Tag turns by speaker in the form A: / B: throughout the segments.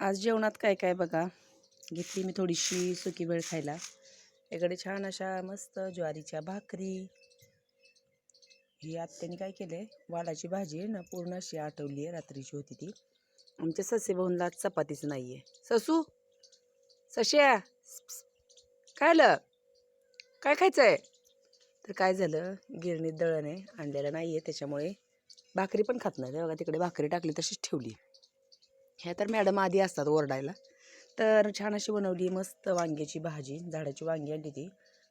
A: आज जेवणात काय काय बघा? घेतली मी थोडीशी सुकी वेळ खायला. इकडे छान अशा मस्त ज्वारीच्या भाकरी. ही आत्याने काय केलं आहे वालाची भाजी ना पूर्ण अशी आठवली आहे रात्रीची होती ती. आमच्या ससे चपातीच नाही आहे ससू? सश्या? काय काय खायचं आहे तर काय झालं? गिरणीत दळण आहे आणलेलं नाही आहे त्याच्यामुळे भाकरी पण खात नाही. बघा तिकडे भाकरी टाकली तशीच ठेवली. ह्या तर मॅडम आधी असतात ओरडायला. तर छान अशी बनवली मस्त वांग्याची भाजी झाडाची वांगी आणली ती.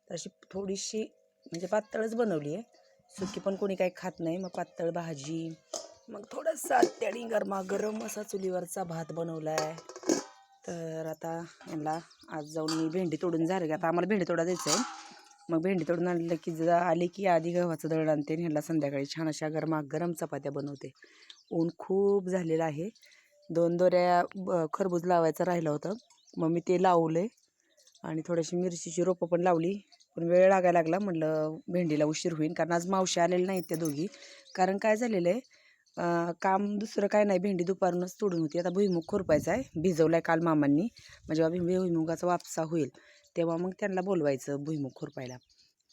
A: तर अशी थोडीशी म्हणजे पातळच बनवली आहे. सुकी पण कोणी काही खात नाही मग पातळ भाजी मग थोडंसं आत्यानी गरमागरम असा चुलीवरचा भात बनवला आहे तर आता यांना आज जाऊन मी भेंडी तोडून झाले आता आम्हाला भेंडी तोडा द्यायचं आहे मग भेंडी तोडून आणलं की जर आले की आधी गव्हाचं दळण आणते आणि ह्याला संध्याकाळी छान अशा गरमागरम चपात्या बनवते. ऊन खूप झालेलं आहे. दोन दोऱ्या ब- खरबूज लावायचं राहिलं होतं. मग मी ते लावले आणि थोडीशी मिरचीची रोपं पण लावली. पण वेळ लागायला लागला. म्हटलं भेंडीला उशीर होईल. कारण आज मावशी आलेले नाहीत त्या दोघी. कारण काय झालेलं आहे काम दुसरं काय नाही. भेंडी दुपारूनच तोडून होती. आता भुईमुग खुरपायचा आहे. भिजवलाय काल मामांनी. म्हणजे जेव्हा भुईमुगाचा वापसा होईल. तेव्हा मग त्यांना बोलवायचं भुईमुग खुरपायला.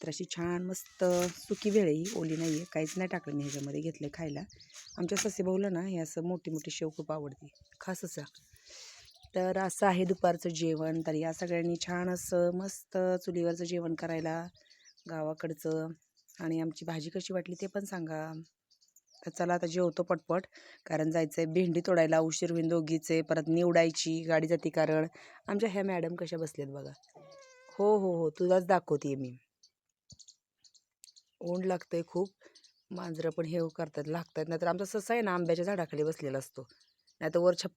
A: तर अशी छान मस्त सुकी वेळ आहे ही ओली नाही आहे काहीच नाही टाकलं मी ह्याच्यामध्ये घेतलं खायला. आमच्या ससेभाऊला ना हे असं मोठी मोठी शेव खूप आवडते. खास असा. तर असं आहे दुपारचं जेवण. तर या सगळ्यांनी छान असं मस्त चुलीवरचं जेवण करायला गावाकडचं. आणि आमची भाजी कशी वाटली ते पण सांगा. तर चला आता जेवतो पटपट. कारण जायचं आहे भेंडी तोडायला उशीर होईन दोघीचे. परत निवडायची गाडी जाते कारण. आमच्या ह्या मॅडम कशा बसल्यात बघा. हो हो हो. तुलाच दाखवते मी. ऊन लागतं आहे खूप. मांजरं पण हे करतात लागतात. नाहीतर आमचा ससा आहे ना आंब्याच्या झाडाखाली बसलेला असतो. नाही तर वर छप